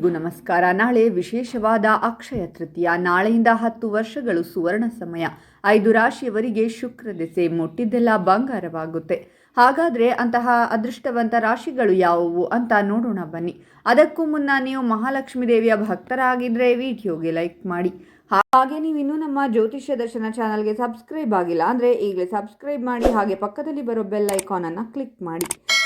ಎಲ್ಲರಿಗೂ ನಮಸ್ಕಾರ. ನಾಳೆ ವಿಶೇಷವಾದ ಅಕ್ಷಯ ತೃತೀಯ. ನಾಳೆಯಿಂದ ಹತ್ತು ವರ್ಷಗಳು ಸುವರ್ಣ ಸಮಯ. ಐದು ರಾಶಿಯವರಿಗೆ ಶುಕ್ರ ದೆಸೆ ಮುಟ್ಟಿದ್ದೆಲ್ಲ ಬಂಗಾರವಾಗುತ್ತೆ. ಹಾಗಾದರೆ ಅಂತಹ ಅದೃಷ್ಟವಂತ ರಾಶಿಗಳು ಯಾವುವು ಅಂತ ನೋಡೋಣ ಬನ್ನಿ. ಅದಕ್ಕೂ ಮುನ್ನ ನೀವು ಮಹಾಲಕ್ಷ್ಮೀ ದೇವಿಯ ಭಕ್ತರಾಗಿದ್ದರೆ ವಿಡಿಯೋಗೆ ಲೈಕ್ ಮಾಡಿ. ಹಾಗೆ ನೀವು ಇನ್ನೂ ನಮ್ಮ ಜ್ಯೋತಿಷ್ಯ ದರ್ಶನ ಚಾನಲ್ಗೆ ಸಬ್ಸ್ಕ್ರೈಬ್ ಆಗಿಲ್ಲ ಅಂದರೆ ಈಗಲೇ ಸಬ್ಸ್ಕ್ರೈಬ್ ಮಾಡಿ. ಹಾಗೆ ಪಕ್ಕದಲ್ಲಿ ಬರೋ ಬೆಲ್ ಐಕಾನನ್ನು ಕ್ಲಿಕ್ ಮಾಡಿ.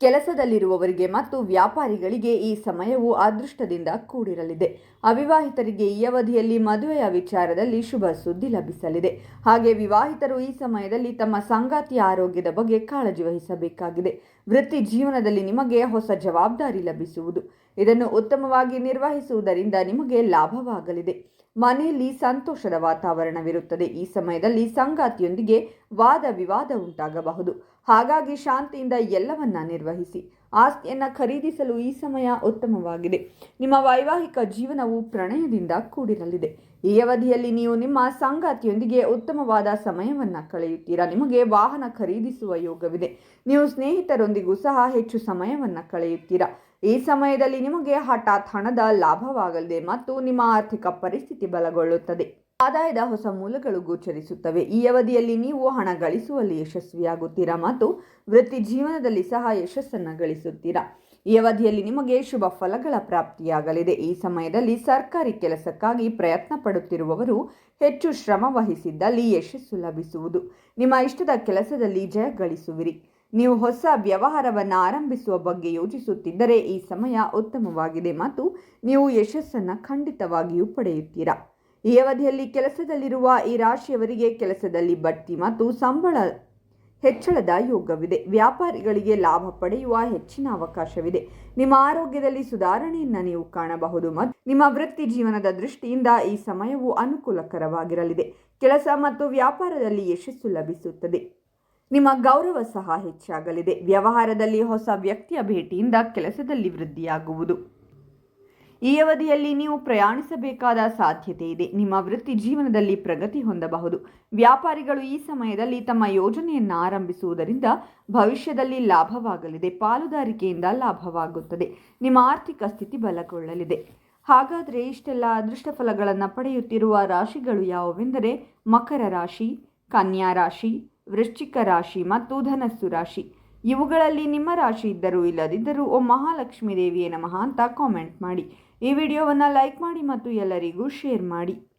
ಕೆಲಸದಲ್ಲಿರುವವರಿಗೆ ಮತ್ತು ವ್ಯಾಪಾರಿಗಳಿಗೆ ಈ ಸಮಯವು ಅದೃಷ್ಟದಿಂದ ಕೂಡಿರಲಿದೆ. ಅವಿವಾಹಿತರಿಗೆ ಈ ಅವಧಿಯಲ್ಲಿ ಮದುವೆಯ ವಿಚಾರದಲ್ಲಿ ಶುಭ ಸುದ್ದಿ ಲಭಿಸಲಿದೆ. ಹಾಗೆ ವಿವಾಹಿತರು ಈ ಸಮಯದಲ್ಲಿ ತಮ್ಮ ಸಂಗಾತಿಯ ಆರೋಗ್ಯದ ಬಗ್ಗೆ ಕಾಳಜಿ ವಹಿಸಬೇಕಾಗಿದೆ. ವೃತ್ತಿ ಜೀವನದಲ್ಲಿ ನಿಮಗೆ ಹೊಸ ಜವಾಬ್ದಾರಿ ಲಭಿಸುವುದು. ಇದನ್ನು ಉತ್ತಮವಾಗಿ ನಿರ್ವಹಿಸುವುದರಿಂದ ನಿಮಗೆ ಲಾಭವಾಗಲಿದೆ. ಮನೆಯಲ್ಲಿ ಸಂತೋಷದ ವಾತಾವರಣವಿರುತ್ತದೆ. ಈ ಸಮಯದಲ್ಲಿ ಸಂಗಾತಿಯೊಂದಿಗೆ ವಾದ ವಿವಾದ ಉಂಟಾಗಬಹುದು. ಹಾಗಾಗಿ ಶಾಂತಿಯಿಂದ ಎಲ್ಲವನ್ನ ನಿರ್ವಹಿಸಿ, ಆಸ್ತಿಯನ್ನು ಖರೀದಿಸಲು ಈ ಸಮಯ ಉತ್ತಮವಾಗಿದೆ. ನಿಮ್ಮ ವೈವಾಹಿಕ ಜೀವನವು ಪ್ರಣಯದಿಂದ ಕೂಡಿರಲಿದೆ. ಈ ಅವಧಿಯಲ್ಲಿ ನೀವು ನಿಮ್ಮ ಸಂಗಾತಿಯೊಂದಿಗೆ ಉತ್ತಮವಾದ ಸಮಯವನ್ನು ಕಳೆಯುತ್ತೀರಾ? ನಿಮಗೆ ವಾಹನ ಖರೀದಿಸುವ ಯೋಗವಿದೆ. ನೀವು ಸ್ನೇಹಿತರೊಂದಿಗೂ ಸಹ ಹೆಚ್ಚು ಸಮಯವನ್ನು ಕಳೆಯುತ್ತೀರಾ? ಈ ಸಮಯದಲ್ಲಿ ನಿಮಗೆ ಹಠಾತ್ ಹಣದ ಲಾಭವಾಗಲಿದೆ ಮತ್ತು ನಿಮ್ಮ ಆರ್ಥಿಕ ಪರಿಸ್ಥಿತಿ ಬಲಗೊಳ್ಳುತ್ತದೆ. ಆದಾಯದ ಹೊಸ ಮೂಲಗಳು ಗೋಚರಿಸುತ್ತವೆ. ಈ ಅವಧಿಯಲ್ಲಿ ನೀವು ಹಣ ಗಳಿಸುವಲ್ಲಿ ಯಶಸ್ವಿಯಾಗುತ್ತೀರಾ ಮತ್ತು ವೃತ್ತಿ ಜೀವನದಲ್ಲಿ ಸಹ ಯಶಸ್ಸನ್ನು ಗಳಿಸುತ್ತೀರಾ? ಈ ಅವಧಿಯಲ್ಲಿ ನಿಮಗೆ ಶುಭ ಫಲಗಳ ಪ್ರಾಪ್ತಿಯಾಗಲಿದೆ. ಈ ಸಮಯದಲ್ಲಿ ಸರ್ಕಾರಿ ಕೆಲಸಕ್ಕಾಗಿ ಪ್ರಯತ್ನ ಪಡುತ್ತಿರುವವರು ಹೆಚ್ಚು ಶ್ರಮ ವಹಿಸಿದ್ದಲ್ಲಿ ಯಶಸ್ಸು ಲಭಿಸುವುದು. ನಿಮ್ಮ ಇಷ್ಟದ ಕೆಲಸದಲ್ಲಿ ಜಯ ಗಳಿಸುವಿರಿ. ನೀವು ಹೊಸ ವ್ಯವಹಾರವನ್ನು ಆರಂಭಿಸುವ ಬಗ್ಗೆ ಯೋಚಿಸುತ್ತಿದ್ದರೆ ಈ ಸಮಯ ಉತ್ತಮವಾಗಿದೆ ಮತ್ತು ನೀವು ಯಶಸ್ಸನ್ನು ಖಂಡಿತವಾಗಿಯೂ ಪಡೆಯುತ್ತೀರಾ? ಈ ಅವಧಿಯಲ್ಲಿ ಕೆಲಸದಲ್ಲಿರುವ ಈ ರಾಶಿಯವರಿಗೆ ಕೆಲಸದಲ್ಲಿ ಬಡ್ತಿ ಮತ್ತು ಸಂಬಳ ಹೆಚ್ಚಳದ ಯೋಗವಿದೆ. ವ್ಯಾಪಾರಿಗಳಿಗೆ ಲಾಭ ಪಡೆಯುವ ಹೆಚ್ಚಿನ ಅವಕಾಶವಿದೆ. ನಿಮ್ಮ ಆರೋಗ್ಯದಲ್ಲಿ ಸುಧಾರಣೆಯನ್ನು ನೀವು ಕಾಣಬಹುದು ಮತ್ತು ನಿಮ್ಮ ವೃತ್ತಿ ಜೀವನದ ದೃಷ್ಟಿಯಿಂದ ಈ ಸಮಯವು ಅನುಕೂಲಕರವಾಗಿರಲಿದೆ. ಕೆಲಸ ಮತ್ತು ವ್ಯಾಪಾರದಲ್ಲಿ ಯಶಸ್ಸು ಲಭಿಸುತ್ತದೆ. ನಿಮ್ಮ ಗೌರವ ಸಹ ಹೆಚ್ಚಾಗಲಿದೆ. ವ್ಯವಹಾರದಲ್ಲಿ ಹೊಸ ವ್ಯಕ್ತಿಯ ಭೇಟಿಯಿಂದ ಕೆಲಸದಲ್ಲಿ ವೃದ್ಧಿಯಾಗುವುದು. ಈ ಅವಧಿಯಲ್ಲಿ ನೀವು ಪ್ರಯಾಣಿಸಬೇಕಾದ ಸಾಧ್ಯತೆ ಇದೆ. ನಿಮ್ಮ ವೃತ್ತಿ ಜೀವನದಲ್ಲಿ ಪ್ರಗತಿ ಹೊಂದಬಹುದು. ವ್ಯಾಪಾರಿಗಳು ಈ ಸಮಯದಲ್ಲಿ ತಮ್ಮ ಯೋಜನೆಯನ್ನು ಆರಂಭಿಸುವುದರಿಂದ ಭವಿಷ್ಯದಲ್ಲಿ ಲಾಭವಾಗಲಿದೆ. ಪಾಲುದಾರಿಕೆಯಿಂದ ಲಾಭವಾಗುತ್ತದೆ. ನಿಮ್ಮ ಆರ್ಥಿಕ ಸ್ಥಿತಿ ಬಲಗೊಳ್ಳಲಿದೆ. ಹಾಗಾದರೆ ಇಷ್ಟೆಲ್ಲ ಅದೃಷ್ಟ ಫಲಗಳನ್ನು ಪಡೆಯುತ್ತಿರುವ ರಾಶಿಗಳು ಯಾವುವೆಂದರೆ ಮಕರ ರಾಶಿ, ಕನ್ಯಾ ರಾಶಿ ವೃಶ್ಚಿಕ ರಾಶಿ ಮತ್ತು ಧನಸ್ಸು ರಾಶಿ. ಇವುಗಳಲ್ಲಿ ನಿಮ್ಮ ರಾಶಿ ಇದ್ದರೂ ಇಲ್ಲದಿದ್ದರೂ ಓ ಮಹಾಲಕ್ಷ್ಮೀ ದೇವಿಯೇ ನಮಃ ಅಂತ ಕಾಮೆಂಟ್ ಮಾಡಿ. ಈ ವಿಡಿಯೋವನ್ನು ಲೈಕ್ ಮಾಡಿ ಮತ್ತು ಎಲ್ಲರಿಗೂ ಶೇರ್ ಮಾಡಿ.